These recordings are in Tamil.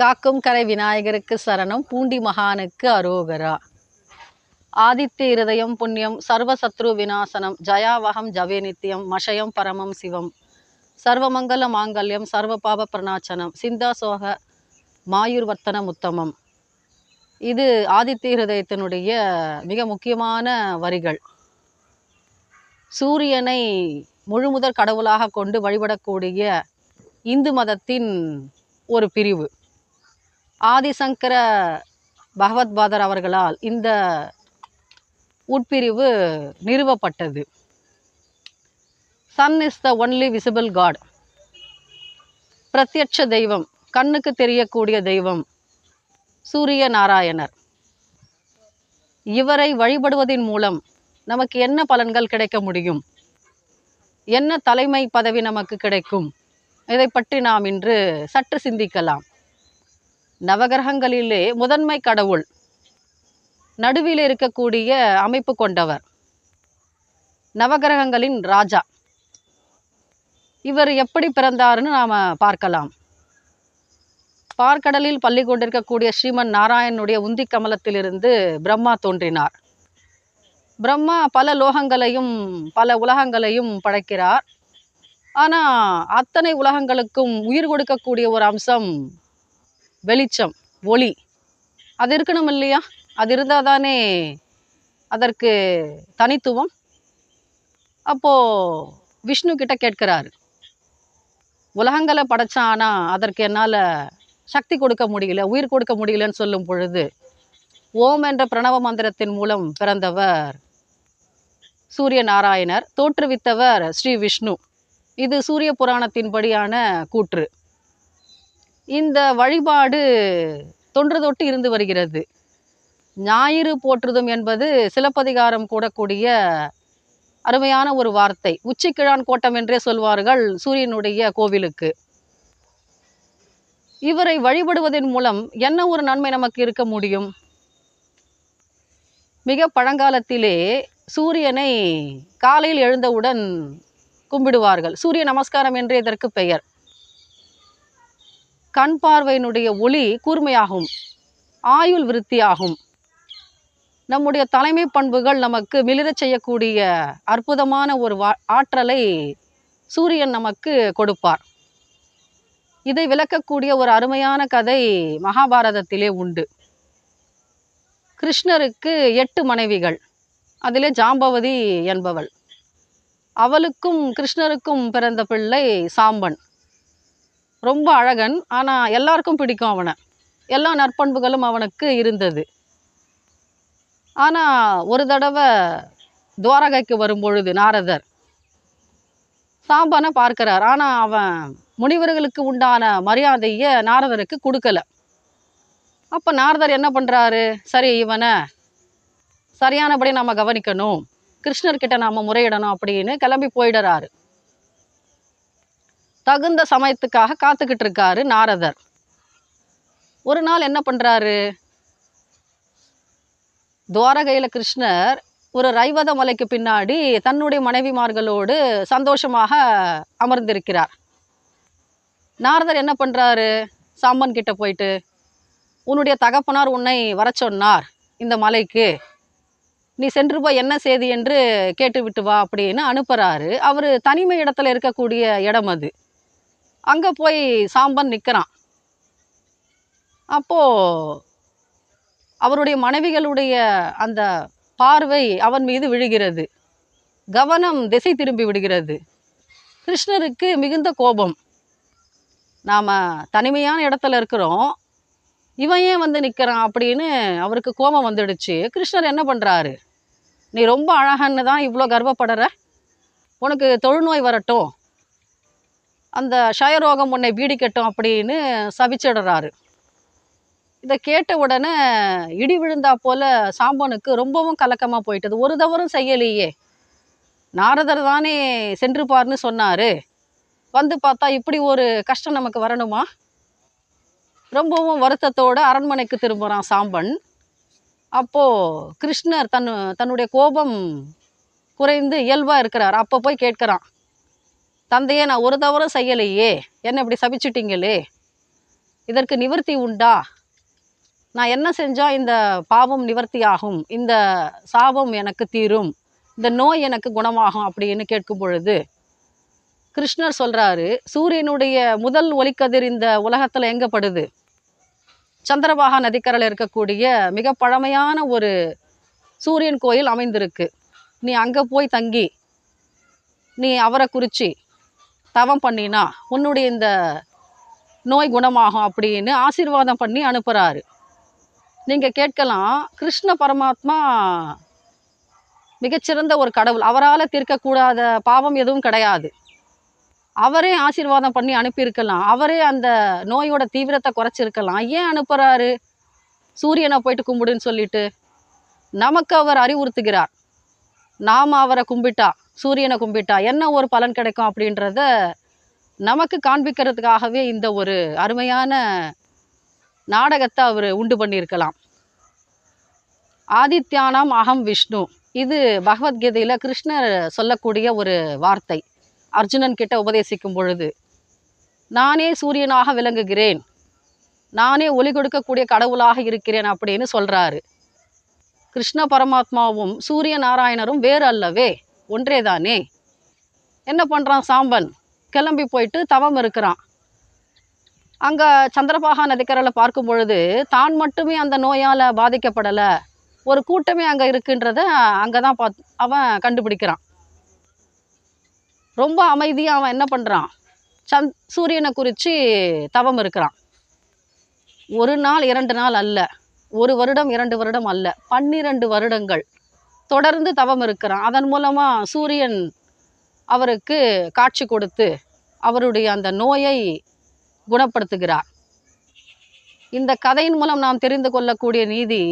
காக்கும் கரை விநாயகருக்கு சரணம் பூண்டி மகானுக்கு அரோகரா. ஆதித்ய இருதயம் புண்ணியம் சர்வசத்ரு விநாசனம் ஜயாவகம் ஜவே நித்தியம் மஷயம் பரமம் சிவம். சர்வமங்கல மாங்கல்யம் சர்வ பாப பிரணாச்சனம் சிந்தா சோக மாயுர்வர்த்தனம் உத்தமம். இது ஆதித்ய இருதயத்தினுடைய மிக முக்கியமான வரிகள். சூரியனை முழுமுதற் கடவுளாக கொண்டு வழிபடக்கூடிய இந்து மதத்தின் ஒரு பிரிவு. ஆதிசங்கர பகவத்பாதர் அவர்களால் இந்த உட்பிரிவு நிறுவப்பட்டது. Sun is the only visible god பிரத்யட்ச தெய்வம் கண்ணுக்கு தெரியக்கூடிய தெய்வம் சூரிய நாராயணர். இவரை வழிபடுவதின் மூலம் நமக்கு என்ன பலன்கள் கிடைக்க முடியும்? என்ன தலைமை பதவி நமக்கு கிடைக்கும்? இதை பற்றி நாம் இன்று சற்று சிந்திக்கலாம். நவகிரகங்களிலே முதன்மை கடவுள். நடுவில் இருக்கக்கூடிய அமைப்பு கொண்டவர். நவகிரகங்களின் ராஜா. இவர் எப்படி பிறந்தாருன்னு நாம் பார்க்கலாம். பார்க்கடலில் பள்ளி கொண்டிருக்கக்கூடிய ஸ்ரீமன் நாராயணனுடைய உந்தி கமலத்திலிருந்து பிரம்மா தோன்றினார். பிரம்மா பல லோகங்களையும் பல உலகங்களையும் படைக்கிறார். ஆனால் அத்தனை உலகங்களுக்கும் உயிர் கொடுக்கக்கூடிய ஒரு அம்சம் வெளிச்சம் ஒளி. அது இருக்கணும் இல்லையா? அது இருந்தால் தானே அதற்கு தனித்துவம்? அப்போது விஷ்ணு கிட்ட கேட்கிறாரு. உலகங்களை படைச்சான் ஆனால் அதற்கு என்னால் சக்தி கொடுக்க முடியல உயிர் கொடுக்க முடியலன்னு சொல்லும் பொழுது ஓம் என்ற பிரணவ மந்திரத்தின் மூலம் பிறந்தவர் சூரிய நாராயணர் தோற்றுவித்தவர் ஸ்ரீ விஷ்ணு. இது சூரிய புராணத்தின்படியான கூற்று. இந்த வழிபாடு தொன்று தொட்டு இருந்து வருகிறது. ஞாயிறு போற்றுதும் என்பது சிலப்பதிகாரம் கூடக்கூடிய அருமையான ஒரு வார்த்தை. உச்சிக்கிழான் கோட்டம் என்றே சொல்வார்கள் சூரியனுடைய கோவிலுக்கு. இவரை வழிபடுவதன் மூலம் என்ன ஒரு நன்மை நமக்கு இருக்க முடியும்? மிக பழங்காலத்திலே சூரியனை காலையில் எழுந்தவுடன் கும்பிடுவார்கள். சூரிய நமஸ்காரம் என்று இதற்கு பெயர். கண் பார்வையினுடைய ஒளி கூர்மையாகும் ஆயுள் விருத்தியாகும். நம்முடைய தலைமை பண்புகள் நமக்கு மிளிரச் செய்யக்கூடிய அற்புதமான ஒரு வா ஆற்றலை சூரியன் நமக்கு கொடுப்பார். இதை விளக்கக்கூடிய ஒரு அருமையான கதை மகாபாரதத்திலே உண்டு. கிருஷ்ணருக்கு எட்டு மனைவிகள் அதிலே ஜாம்பவதி என்பவள். அவளுக்கும் கிருஷ்ணருக்கும் பிறந்த பிள்ளை சாம்பன். ரொம்ப அழகன். ஆனால் எல்லாருக்கும் பிடிக்கும் அவனை. எல்லா நற்பண்புகளும் அவனுக்கு இருந்தது. ஆனால் ஒரு தடவை துவாரகைக்கு வரும்பொழுது நாரதர் சாம்பனை பார்க்கிறார். ஆனால் அவன் முனிவர்களுக்கு உண்டான மரியாதையை நாரதருக்கு கொடுக்கல. அப்போ நாரதர் என்ன பண்ணுறாரு சரி இவனை சரியானபடி நம்ம கவனிக்கணும். கிருஷ்ணர்கிட்ட நாம் முறையிடணும் அப்படின்னு கிளம்பி போயிடுறாரு. தகுந்த சமயத்துக்காக காத்துக்கிட்டு இருக்காரு நாரதர். ஒரு நாள் என்ன பண்ணுறாரு துவாரகையில் கிருஷ்ணர் ஒரு ரைவத மலைக்கு பின்னாடி தன்னுடைய மனைவிமார்களோடு சந்தோஷமாக அமர்ந்திருக்கிறார். நாரதர் என்ன பண்ணுறாரு சாம்பன் கிட்ட போயிட்டு உன்னுடைய தகப்பனார் உன்னை வர சொன்னார் இந்த மலைக்கு. நீ சென்று போய் என்ன செய்தி என்று கேட்டுவிட்டு வா அப்படின்னு அனுப்புகிறாரு அவர் தனிமை இடத்துல இருக்கக்கூடிய இடம் அது. அங்கே போய் சாம்பன் நிற்கிறான் அப்போது அவருடைய மனைவிகளுடைய அந்த பார்வை அவன் மீது விழுகிறது. கவனம் திசை திரும்பி விடுகிறது. கிருஷ்ணருக்கு மிகுந்த கோபம். நாம் தனிமையான இடத்துல இருக்கிறோம். இவன் ஏன் வந்து நிற்கிறான் அப்படின்னு அவருக்கு கோபம் வந்துடுச்சு. கிருஷ்ணர் என்ன பண்ணுறாரு நீ ரொம்ப அழகன்னு தான் இவ்வளோ கர்வப்படுற? உனக்கு தொழுநோய் வரட்டும். அந்த ஷயரோகம் உன்னை வீடு கட்டும் அப்படின்னு சபிச்சிடுறாரு இதை கேட்ட உடனே இடி விழுந்தா போல சாம்பனுக்கு ரொம்பவும் கலக்கமாக போயிட்டது. ஒரு தவறும் செய்யலையே. நாரதர் தானே சென்று பாருன்னு சொன்னார். வந்து பார்த்தா இப்படி ஒரு கஷ்டம் நமக்கு வரணுமா? ரொம்பவும் வருத்தத்தோடு அரண்மனைக்கு திரும்புகிறான் சாம்பன். அப்போது கிருஷ்ணர் தன் தன்னுடைய கோபம் குறைந்து இயல்பாக இருக்கிறார். அப்போ போய் கேட்குறான். தந்தையே நான் ஒரு தவறும் செய்யலையே. என்ன இப்படி சபிச்சிட்டிங்களே? இதற்கு நிவர்த்தி உண்டா? நான் என்ன செஞ்சால் இந்த பாவம் நிவர்த்தி ஆகும் இந்த சாபம் எனக்கு தீரும்? இந்த நோய் எனக்கு குணமாகும் அப்படின்னு கேட்கும் பொழுது கிருஷ்ணர் சொல்கிறாரு சூரியனுடைய முதல் ஒளிக்கதிர் இந்த உலகத்தில் எங்கே படுது சந்திரபாகா நதிக்கரையில் இருக்கக்கூடிய மிக பழமையான ஒரு சூரியன் கோயில் அமைந்திருக்கு. நீ அங்கே போய் தங்கி நீ அவரை குறித்து தவம் பண்ணினா உன்னுடைய இந்த நோய் குணமாகும் அப்படின்னு ஆசீர்வாதம் பண்ணி அனுப்புகிறாரு நீங்கள் கேட்கலாம் கிருஷ்ண பரமாத்மா மிகச்சிறந்த ஒரு கடவுள். அவரால் தீர்க்கக்கூடாத பாவம் எதுவும் கிடையாது. அவரே ஆசீர்வாதம் பண்ணி அனுப்பியிருக்கலாம். அவரே அந்த நோயோட தீவிரத்தை குறைச்சிருக்கலாம். ஏன் அனுப்புகிறாரு சூரியனை போயிட்டு கும்பிடுன்னு சொல்லிட்டு. நமக்கு அவர் அறிவுறுத்துகிறார். நாம் அவரை கும்பிட்டா சூரியனை கும்பிட்டா என்ன ஒரு பலன் கிடைக்கும் அப்படின்றத நமக்கு காண்பிக்கிறதுக்காகவே இந்த ஒரு அருமையான நாடகத்தை அவர் உண்டு பண்ணியிருக்கலாம். ஆதித்யானாம் அகம் விஷ்ணு. இது பகவத்கீதையில் கிருஷ்ணர் சொல்லக்கூடிய ஒரு வார்த்தை. அர்ஜுனன் கிட்ட உபதேசிக்கும் பொழுது நானே சூரியனாக விளங்குகிறேன். நானே ஒளி கொடுக்கக்கூடிய கடவுளாக இருக்கிறேன் அப்படின்னு சொல்கிறாரு கிருஷ்ண பரமாத்மாவும் சூரிய நாராயணரும் வேறு அல்லவே ஒன்றேதானே? என்ன பண்ணுறான் சாம்பன்? கிளம்பி போயிட்டு தவம் இருக்கிறான். அங்கே சந்திரபாகா நதிக்கரையில் பார்க்கும் பொழுது தான் மட்டுமே அந்த நோயால் பாதிக்கப்படலை. ஒரு கூட்டமே அங்கே இருக்குன்றத அங்கே தான் பாத் அவன் கண்டுபிடிக்கிறான். ரொம்ப அமைதியாக அவன் என்ன பண்ணுறான் சந் சூரியனை குறித்து தவம் இருக்கிறான். ஒரு நாள் இரண்டு நாள் அல்ல. ஒரு வருடம் இரண்டு வருடம் அல்ல. பன்னிரண்டு வருடங்கள். தொடர்ந்து தவம் இருக்கிறான். அதன் மூலமாக சூரியன் அவருக்கு காட்சி கொடுத்து அவருடைய அந்த நோயை குணப்படுத்துகிறார். இந்த கதையின் மூலம் நாம் தெரிந்து கொள்ளக்கூடிய நீதி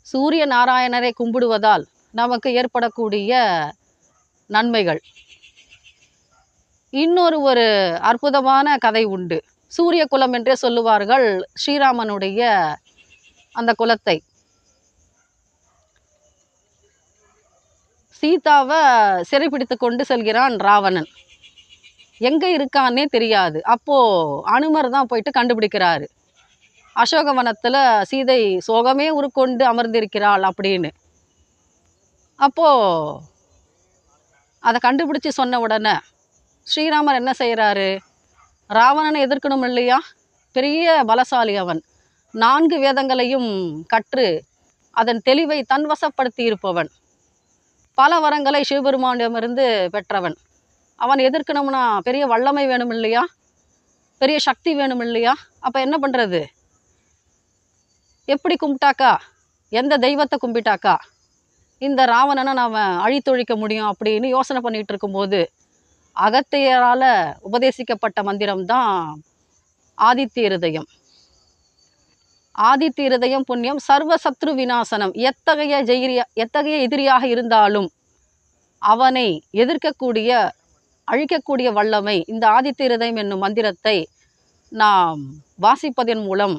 சூரிய நாராயணரை கும்பிடுவதால் நமக்கு ஏற்படக்கூடிய நன்மைகள். இன்னொரு ஒரு அற்புதமான கதை உண்டு. சூரிய குலம் என்றே சொல்லுவார்கள் ஸ்ரீராமனுடைய அந்த குலத்தை. சீதாவை சிறைப்பிடித்து கொண்டு செல்கிறான் ராவணன். எங்கே இருக்கான்னே தெரியாது. அப்போது அனுமர் தான் போயிட்டு கண்டுபிடிக்கிறாரு. அசோகவனத்தில் சீதை சோகமே உருக்கொண்டு அமர்ந்திருக்கிறாள் அப்படின்னு. அப்போது அதை கண்டுபிடிச்சி சொன்ன உடனே ஸ்ரீராமர் என்ன செய்கிறாரு ராவணனை எதிர்க்கணும் இல்லையா? பெரிய பலசாலி அவன். நான்கு வேதங்களையும் கற்று அதன் தெளிவை தன்வசப்படுத்தி இருப்பவன் பல வரங்களை சிவபெருமானிடமிருந்து பெற்றவன். அவன் எதிர்க்கணும்னா பெரிய வல்லமை வேணும் இல்லையா பெரிய சக்தி வேணும் இல்லையா அப்போ என்ன பண்ணுறது எப்படி கும்பிட்டாக்கா? எந்த தெய்வத்தை கும்பிட்டாக்கா? இந்த ராவணனை நாம் அழித்தொழிக்க முடியும் அப்படின்னு யோசனை பண்ணிகிட்டு இருக்கும்போது அகத்தியரால் உபதேசிக்கப்பட்ட மந்திரம்தான் ஆதித்ய இருதயம். ஆதித்ய இருதயம் புண்ணியம் சர்வசத்ரு விநாசனம். எத்தகைய ஜெயிரியா எத்தகைய எதிரியாக இருந்தாலும் அவனை எதிர்க்கக்கூடிய அழிக்கக்கூடிய வல்லமை இந்த ஆதித்த இருதயம் என்னும் மந்திரத்தை நாம் வாசிப்பதன் மூலம்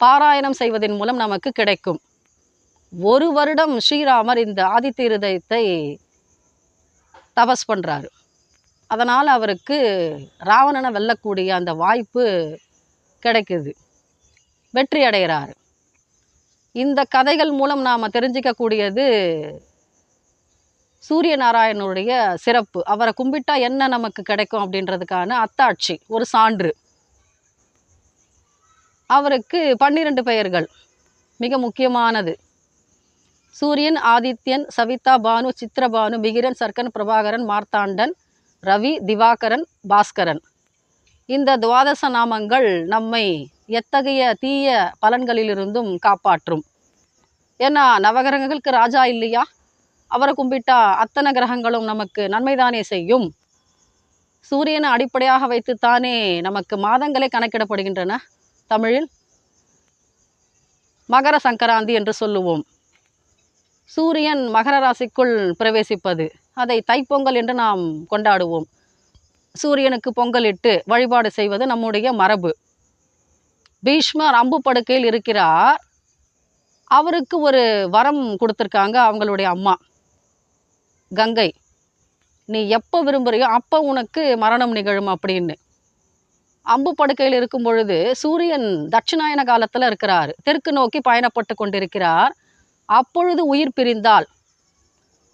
பாராயணம் செய்வதன் மூலம் நமக்கு கிடைக்கும். ஒரு வருடம் ஸ்ரீராமர் இந்த ஆதித்த இருதயத்தை தபஸ் பண்ணுறாரு அதனால் அவருக்கு ராவணனை வெல்லக்கூடிய அந்த வாய்ப்பு கிடைக்குது. வெற்றியடைகிறார் இந்த கதைகள் மூலம் நாம் தெரிஞ்சிக்கக்கூடியது சூரிய நாராயணனுடைய சிறப்பு. அவரை கும்பிட்டா என்ன நமக்கு கிடைக்கும் அப்படின்றதுக்கான அத்தாட்சி ஒரு சான்று. அவருக்கு பன்னிரண்டு பெயர்கள் மிக முக்கியமானது. சூரியன் ஆதித்யன் சவிதா பானு சித்திரபானு மிகிரன் சர்க்கன் பிரபாகரன் மார்த்தாண்டன் ரவி திவாகரன் பாஸ்கரன். இந்த துவாதச நாமங்கள் நம்மை எத்தகைய தீய பலன்களிலிருந்தும் காப்பாற்றும்? ஏன்னா நவகிரகங்களுக்கு ராஜா இல்லையா? அவரை கும்பிட்டா அத்தனை கிரகங்களும் நமக்கு நன்மைதானே செய்யும்? சூரியனை அடிப்படையாக வைத்துத்தானே நமக்கு மாதங்களே கணக்கிடப்படுகின்றன தமிழில்? மகர சங்கராந்தி என்று சொல்லுவோம். சூரியன் மகர ராசிக்குள் பிரவேசிப்பது அதை தைப்பொங்கல் என்று நாம் கொண்டாடுவோம். சூரியனுக்கு பொங்கலிட்டு வழிபாடு செய்வது நம்முடைய மரபு. பீஷ்மர் அம்பு படுக்கையில் இருக்கிறார். அவருக்கு ஒரு வரம் கொடுத்துருக்காங்க அவங்களுடைய அம்மா. கங்கை நீ எப்போ விரும்புகிறியோ அப்போ உனக்கு மரணம் நிகழும் அப்படின்னு. அம்பு படுக்கையில் இருக்கும் பொழுது சூரியன் தட்சிணாயன காலத்தில் இருக்கிறார். தெற்கு நோக்கி பயணப்பட்டு கொண்டிருக்கிறார். அப்பொழுது உயிர் பிரிந்தால்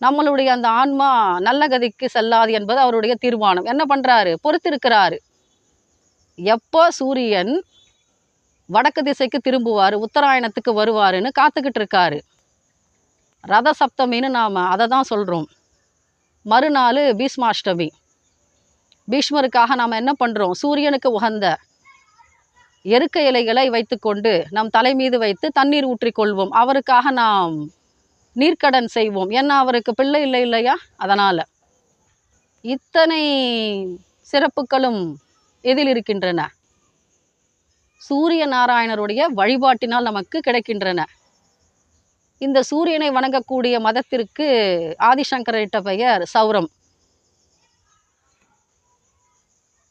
நம்மளுடைய அந்த ஆன்மா நல்ல கதிக்கு செல்லாது என்பது அவருடைய தீர்மானம். என்ன பண்ணுறாரு பொறுத்திருக்கிறாரு. எப்போ சூரியன் வடக்கு திசைக்கு திரும்புவார் உத்தராயணத்துக்கு வருவாருன்னு காத்துக்கிட்டு இருக்காரு ரத சப்தமின்னு நாம் அதை தான் சொல்கிறோம் மறுநாள் பீஷ்மாஷ்டமி. பீஷ்மருக்காக நாம் என்ன பண்ணுறோம் சூரியனுக்கு உகந்த எருக்க இலைகளை வைத்துக்கொண்டு நம் தலை மீது வைத்து தண்ணீர் ஊற்றிக்கொள்வோம். அவருக்காக நாம் நீர்க்கடன் செய்வோம். ஏன்னா அவருக்கு பிள்ளை இல்லை இல்லையா? அதனால். இத்தனை சிறப்புகளும் எதில் இருக்கின்றன? சூரிய நாராயணருடைய வழிபாட்டினால் நமக்கு கிடைக்கின்றன. இந்த சூரியனை வணங்கக்கூடிய மதத்திற்கு ஆதிசங்கரிட்ட பெயர் சௌரம்.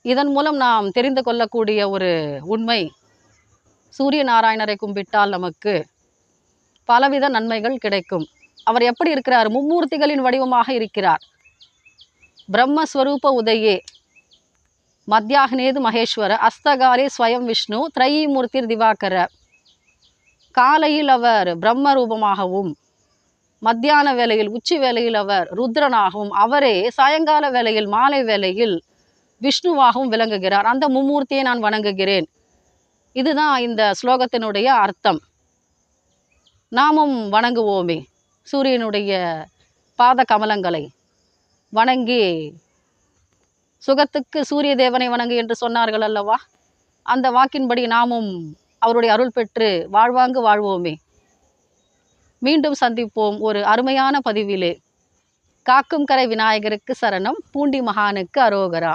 இதன் மூலம் நாம் தெரிந்து கொள்ளக்கூடிய ஒரு உண்மை. சூரிய நாராயணரை கும்பிட்டால் நமக்கு பலவித நன்மைகள் கிடைக்கும். அவர் எப்படி இருக்கிறார்? மும்மூர்த்திகளின் வடிவமாக இருக்கிறார். பிரம்மஸ்வரூப உதயே. மத்தியாகனேது மகேஸ்வர. அஸ்தகாலே ஸ்வயம் விஷ்ணு. திரையீமூர்த்திர் திவாகர. காலையில் அவர் பிரம்ம ரூபமாகவும் மத்தியான வேளையில் உச்சி வேளையில் அவர் ருத்ரனாகவும் அவரே சாயங்கால வேளையில் மாலை வேளையில் விஷ்ணுவாகவும் விளங்குகிறார். அந்த மும்மூர்த்தியை நான் வணங்குகிறேன். இதுதான் இந்த ஸ்லோகத்தினுடைய அர்த்தம். நாமும் வணங்குவோமே. சூரியனுடைய பாத கமலங்களை வணங்கி சுகத்துக்கு சூரிய தேவனை வணங்கு என்று சொன்னார்கள் அல்லவா? அந்த வாக்கின்படி நாமும் அவருடைய அருள் பெற்று வாழ்வாங்கு வாழ்வோமே. மீண்டும் சந்திப்போம் ஒரு அருமையான பதிவிலே. காக்கும் கரை விநாயகருக்கு சரணம். பூண்டி மகானுக்கு அரோகரா.